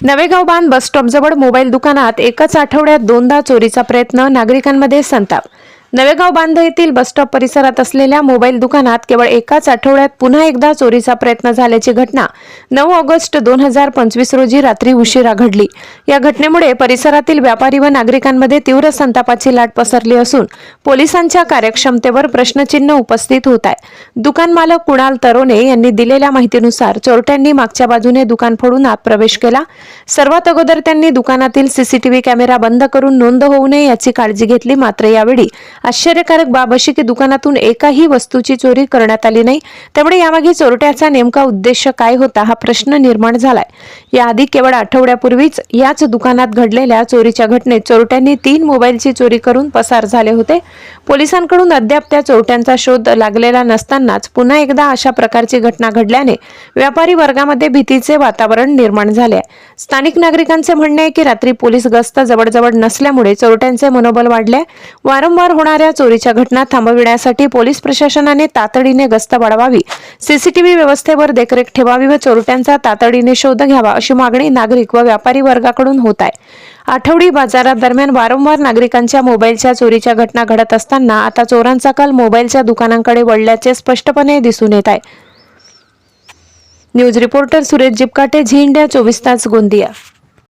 नवेगाव बांध बस स्टॉपजवळ मोबाईल दुकानात एकाच आठवड्यात दोनदा चोरीचा प्रयत्न नागरिकांमध्ये संताप नवेगाव बांध येथील बस स्टॉप परिसरात असलेल्या मोबाईल दुकानात केवळ एकाच आठवड्यात पुन्हा एकदा चोरीचा प्रयत्न झाल्याची घटना नऊ ऑगस्ट दोन हजार पंचवीस रोजी रात्री उशिरा घडली. या घटनेमुळे परिसरातील व्यापारी व नागरिकांमध्ये तीव्र संतापाची लाट पसरली असून पोलिसांच्या कार्यक्षमतेवर प्रश्नचिन्ह उपस्थित होत आहे. दुकान मालक कुणाल तरोने यांनी दिलेल्या माहितीनुसार चोरट्यांनी मागच्या बाजूने दुकान फोडून आत प्रवेश केला. सर्वात अगोदर त्यांनी दुकानातील सीसीटीव्ही कॅमेरा बंद करून नोंद होऊ नये याची काळजी घेतली. मात्र यावेळी आश्चर्यकारक बाब अशी की दुकानातून एकाही वस्तूची चोरी करण्यात आली नाही. त्यामुळे यामागे चोरट्याचा नेमका उद्देश काय होता हा प्रश्न निर्माण झालाय. याआधी केवळ आठवड्यापूर्वीच याच दुकानात घडलेल्या चोरीच्या घटनेत चोरट्यांनी तीन मोबाईलची चोरी करून पसार झाले होते. पोलिसांकडून अद्याप त्या चोरट्यांचा शोध लागलेला नसतानाच पुन्हा एकदा अशा प्रकारची घटना घडल्याने व्यापारी वर्गामध्ये भीतीचे वातावरण निर्माण झाले स्थानिक नागरिकांचे म्हणणे आहे की रात्री पोलीस गस्त जवळजवळ नसल्यामुळे चोरट्यांचे मनोबल वाढले वारंवार होणार होणाऱ्या चोरीच्या घटना थांबविण्यासाठी पोलीस प्रशासनाने तातडीने गस्त वाढवावी. सीसीटीव्ही व्यवस्थेवर देखरेख ठेवावी व चोरट्यांचा तातडीने शोध घ्यावा अशी मागणी नागरिक व व्यापारी वर्गाकडून होत आहे. आठवडी बाजारादरम्यान वारंवार नागरिकांच्या मोबाईलच्या चोरीच्या घटना घडत असताना आता चोरांचा कल मोबाईलच्या दुकानांकडे वळल्याचे स्पष्टपणे दिसून येत आहे. News reporter Suresh Jipkate Zee India चोवीस तास गोंदिया.